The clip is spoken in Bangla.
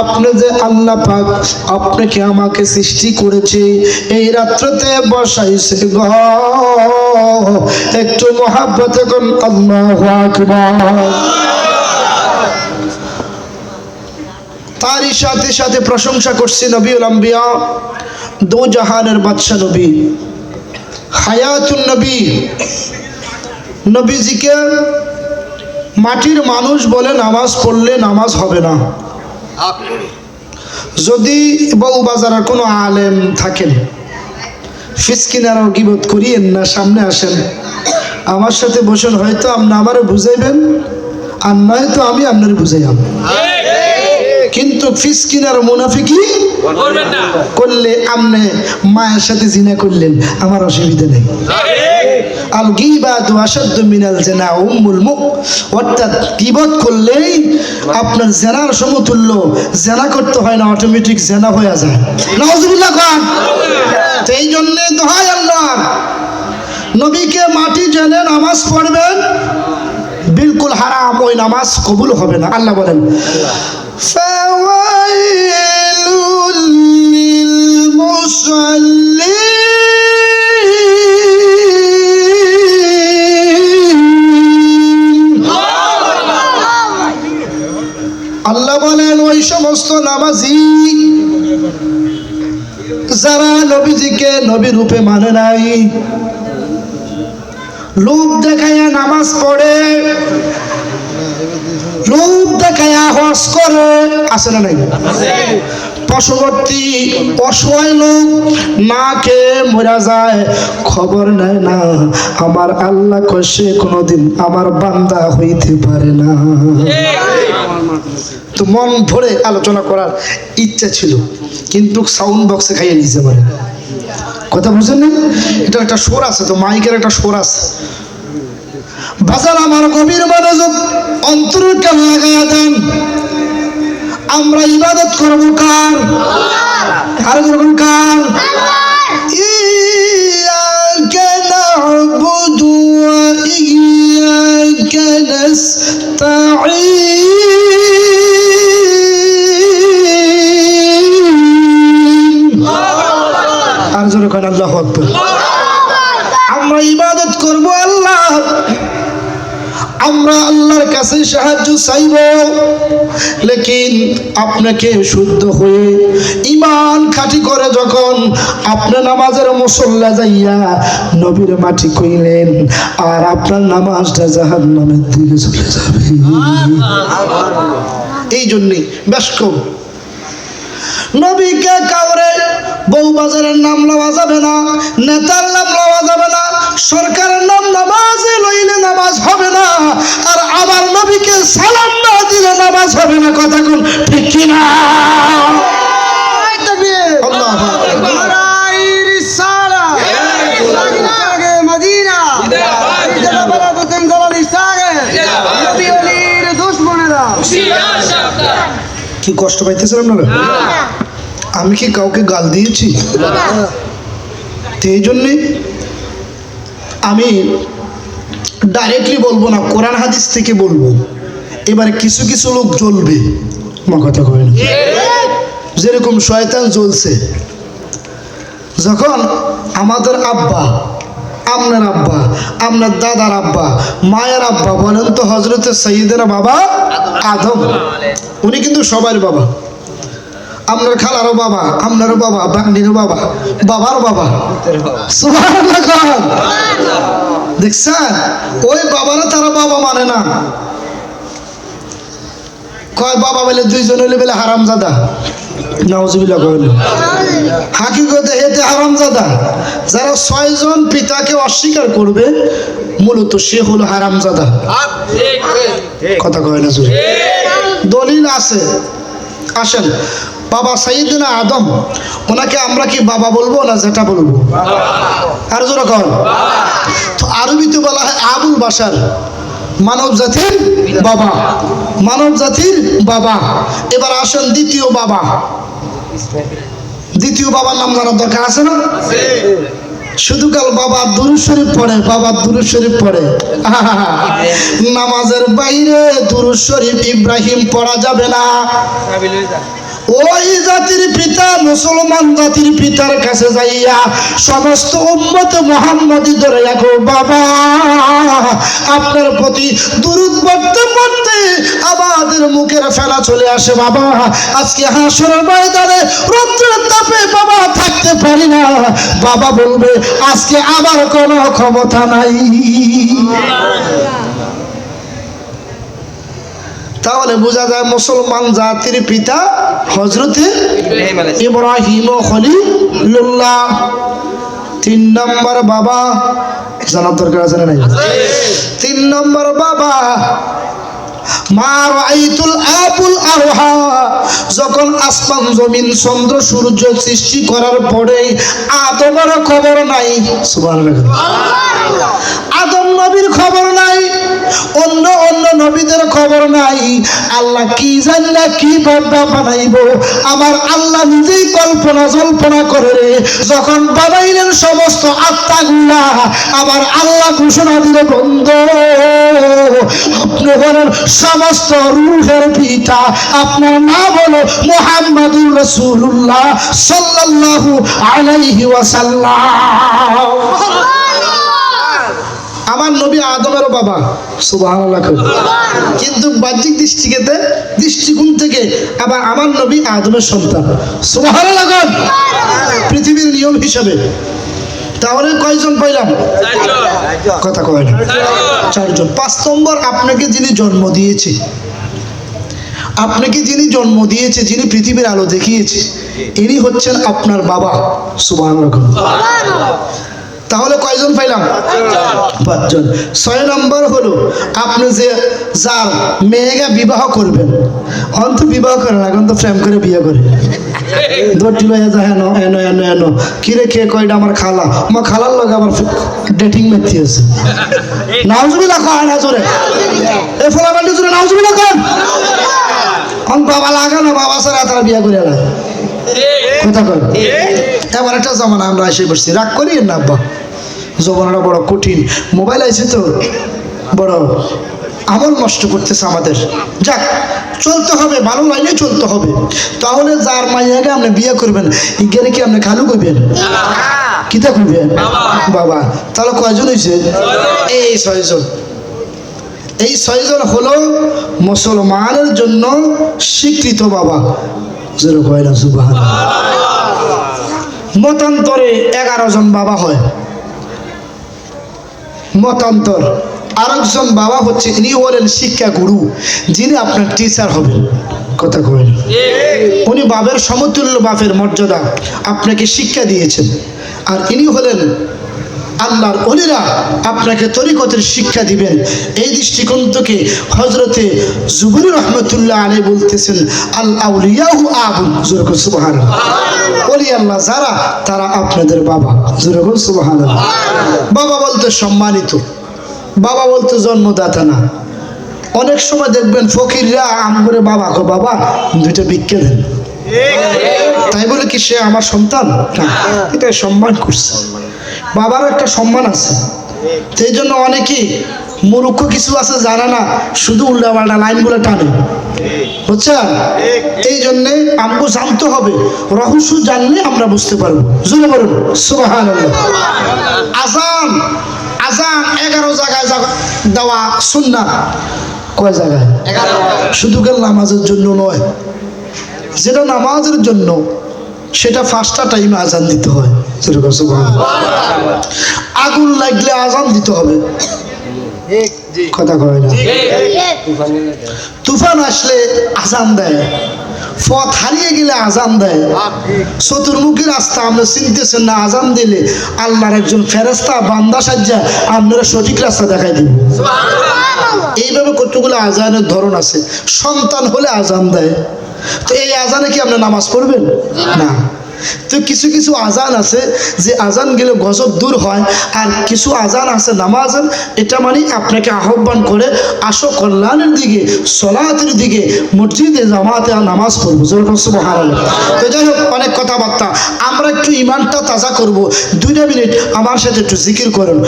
আপনি যে আল্লাহ পাক আপনাকে আমাকে সৃষ্টি করেছে, এই রাত্রতে বসাইছে গ। একটু মহাব্বতে কোন আল্লাহ তারই সাথে সাথে প্রশংসা করছি নবী আম্বিয়া দো জাহানের বাদশা নবী, হায়াতুন নবী। নবীজিকে মাটির মানুষ বলে নামাজ পড়লে নামাজ হবে না। যদি বউ বাজারের কোনো আলেম থাকেন ফিসকিনার গিবত করিয়েন না সামনে আসেন। আমার সাথে বসেন হয়তো আপনি আমারও বুঝাইবেন আর নয়তো আমি আপনার বুঝাইলাম কিন্তু ফিসকিনার মুনাফিকি করবেন না। করলে আপনি মায়ের সাথে জিনা করলেন আমার অসুবিধা নেই। আল গিবাত আসাদ্দু মিনাল জেনা উম্মুল মুখ। অর্থাৎ গিবত করলেই আপনার জেনার সমতুল্য জেনা করতে হয় না অটোমেটিক জেনা হয়ে যায়। নাউজুবিল্লাহ খান এই জন্যে দোহাই আল্লাহর। নবীকে মাটি জেনে নামাজ পড়বেন বিলকুল হারাম ওই নামাজ কবুল হবে না। আল্লাহ বলেন সমস্ত নামাজি যারা নবীজিকে নবী রূপে মানে নাই লোক দেখাইয়া নামাজ পড়ে লোক দেখাইয়া হস করে আসে না নাই? পশুবর্তী অসহায় লোক না কে মরা যায়, খবর নেয় না। আমার আল্লাহ কষে কোনোদিন আমার বান্দা হইতে পারে না। তো মন ভরে আলোচনা করার ইচ্ছা ছিল, কিন্তু সাউন্ড বক্সে খাইয়ে নিতে পারে কথা বুঝছেন না? এটা একটা সোর আছে তো, মাইকের একটা সোর আছে। বাজার আমার গভীর মনোযোগ অন্তর কেন লাগাইয়া দেন আমরা ইবাদত করব কার আর করবেন কার إياك نعبد وإياك نستعين কাছে সাহায্য চাইব। লেকিন আপনাকে শুদ্ধ হয়ে ইমান খাঁটি করে যখন আপনি নামাজের মুসল্লা যাইয়া নবীর মাটি কইলেন, আর আপনার নামাজটা জাহান নামের দিকে চলে যাবে। এই জন্যে বেশ কম। নবীকে কাউরে বউ বাজারের নাম লওয়া যাবে না, নেতার হবে না কথা কোন, ঠিক কিনা। কি কষ্ট পাইতেছেন আপনারা? আমি কি কাউকে গাল দিয়েছি? এই জন্যে আমি ডাইরেক্টলি বলব না, কোরআন হাদিস থেকে বলব। এবারে কিছু কিছু লোক জ্বলবে। মা কথা কয় না যেরকম শয়তান জ্বলছে। যখন আমাদের আব্বা, আপনার আব্বা, আপনার দাদার আব্বা, মায়ের আব্বা বলেন তো হজরত সঈদের বাবা আদম। উনি কিন্তু সবার বাবা। আপনার খালারও বাবা, আপনারও বাবা বান্ডিরও বাবা, বাবার বাবা। দেখছেন? ওই বাবারা তারা বাবা মানে না। কয় বাবা বলে, দুইজন হইলে বলে হেতে হারামজাদা। যারা ছয়জন পিতাকে অস্বীকার করবে, মূলত সে কথা কয় দলিল আছে। আসেন, বাবা আদম, ওনাকে আমরা কি বাবা বলব না যেটা বলব? আর জোরে কর তো আরবিতে বলা হয় আবুল বাসার মানব জাতির বাবা। মানব জাতির বাবা। এবার আসেন দ্বিতীয় বাবা। দ্বিতীয় বাবার নাম জানার দরকার আছে না? শুধু কাল বাবা দুরু শরীফ পড়ে বাবা দুরু শরীফ পড়ে। নামাজের বাইরে দুরু শরীফ ইব্রাহিম পড়া যাবে না। ওই জাতির পিতা, মুসলমান জাতির পিতার কাছে যাইয়া সমস্ত উম্মত মোহাম্মদি ধরে রাখো, বাবা। আপনার প্রতি দুরুদ পড়তে পড়তে আমাদের মুখের ফেলা চলে আসে, বাবা। আজকে হাসর ময়দানে রৌদ্রের তাপে বাবা থাকতে পারি না। বাবা বলবে, আজকে আমার কোনো ক্ষমতা নাই। তাহলে বোঝা যায় মুসলমান জাতির পিতা হজরতে ইব্রাহিম খলিলুল্লাহ। তিন নম্বর বাবা জানার দরকার আছে না নাই? তিন নম্বর বাবা যখন আসমান জমিন চন্দ্র সূর্য সৃষ্টি করার পরে আদমের খবর নাই। সুবহানাল্লাহ। নবীদের খবর নাই। আল্লাহ কি জানলা কি বাবা বানাইব। আমার আল্লাহ নিজেই কল্পনা জল্পনা করে যখন বানাইলেন সমস্ত আত্মাগুলা, আমার আল্লাহ ঘোষণা দিলে, বন্ধ, আপনি সমস্ত রুহের পিতা। আপনার নাম হলো মোহাম্মদুর রসুল্লাহ সাল্লাল্লাহু আলাইহি ওয়াসাল্লাম। আমার নবী আদমেরও বাবা। সুবহানাল্লাহ কিন্তু বাহ্যিক দৃষ্টিকেতে দৃষ্টিকোণ থেকে আবার আমার নবী আদমের সন্তান। সুবহানাল্লাহ পৃথিবীর নিয়ম হিসাবে। তাহলে কয়জন পাইলাম? কথা কয় না। চারজন। পাঁচ নম্বর আপনাকে যিনি জন্ম দিয়েছে আপনাকে যিনি জন্ম দিয়েছে যিনি পৃথিবীর আলো দেখিয়েছে ইনি হচ্ছেন আপনার বাবা। সুবাহ তাহলে কয়জন পাইলাম? পাঁচজন। ছয় নম্বর হলো আপনি যে যার মেয়েকে বিবাহ করবেন অন্ত বিবাহ করে না এখন তো প্রেম করে বিয়ে করে। দৌড়টি লইয়া যায় হেন এনো এনো এনো কিরে কে কয়টা আমার খালা? আমার খালার লগে আমার ডেটিং মেথি আছে। নাউজুবিল্লাহ কয় না জোরে? এ ফলা বান্ডি জোরে নাউজুবিল্লাহ কন অন বাবা লাগা না বাবা স্যার তারা বিয়ে করে না কথা কর এবার একটা জমানা আমরা এসে বসছি। রাগ করি না, আব্বা। জমানাটা বড় কঠিন। মোবাইল আছে তো, বড় আমল নষ্ট করতেছে আমাদের। যাক, চলতে হবে, ভালো লাইনে চলতে হবে। তাহলে যার মাইয়াকে আপনি বিয়ে করবেন ইজ্ঞানে কি আপনি খালু করবেন? কিতা করবেন? বাবা, তাহলে কয়জন হয়েছে এই ছয়জন। এই ছয়জন হলো মুসলমানের জন্য স্বীকৃত বাবা। যেন কয় না সুবহান মতান্তরে এগারো জন বাবা হয়। মতান্তর। আর একজন বাবা হচ্ছে ইনি হলেন শিক্ষা গুরু, যিনি আপনার টিচার হবেন। কথা কবেন উনি বাবের সমতুল্য বাপের মর্যাদা আপনাকে শিক্ষা দিয়েছেন। আর ইনি হলেন আল্লাহর অলিরা আপনাকে তরিকতের শিক্ষা দিবেন। এই দৃষ্টিকোণ থেকে হজরতে জুবুর রহমতুল্লাহ আলী বলতেছেন আল্লাহ আবুল জোরকুল সুবহান অলি আল্লাহ যারা তারা আপনাদের বাবা। জোরকুল সুবহান বাবা বলতে সম্মানিত বাবা বলতে জন্মদাতা না। অনেক সময় দেখবেন ফকিররা আম করে বাবা কো বাবা দুইটা ভিক্ষা দেন। তাই বলে কি সে আমার সন্তান? না এটা সম্মান করছে। বাবার একটা সম্মান আছে। সেই জন্য অনেকেই মূর্খ কিছু আছে জানা না শুধু উল্টাপাল্টা লাইনগুলো টানে। বুঝছেন এই জন্যে আমগো জানতে হবে রহস্য জানলে আমরা বুঝতে পারব। জুড়ে বলুন সুবাহান আজান আজান এগারো জায়গায় দেওয়া সুন্না কয় জায়গায়? শুধু নামাজের জন্য নয় যেটা নামাজের জন্য সেটা ফার্স্টটা টাইমে আজান দিতে হয়। আগুন লাগলে আজান দিতে হবে। কথা কয় না। তুফান আসলে আজান দেয়। পথ হারিয়ে গেলে আজান দেয়। চতুর্মুখী রাস্তা আমরা চিনতেছেন না আজান দিলে আল্লাহর একজন ফেরেস্তা বান্দা সাজ্জা আপনারা সঠিক রাস্তা দেখাই দিব এইভাবে কতগুলো আজানের ধরন আছে? সন্তান হলে আজান দেয়। তো এই আজানে কি আপনি নামাজ পড়বেন? না। তো কিছু কিছু আজান আছে যে আজান গেলে গজব দূর হয়, আর কিছু আজান আছে নামাজান এটা মানে আপনাকে আহ্বান করে আসো কল্যাণের দিকে, সলাতের দিকে, মসজিদে, জামাতে আর নামাজ পড়ব। যেরকম তো যাই হোক, অনেক কথাবার্তা। আমরা একটু ইমানটা তাজা করব। দুইটা মিনিট আমার সাথে একটু জিকির করুন।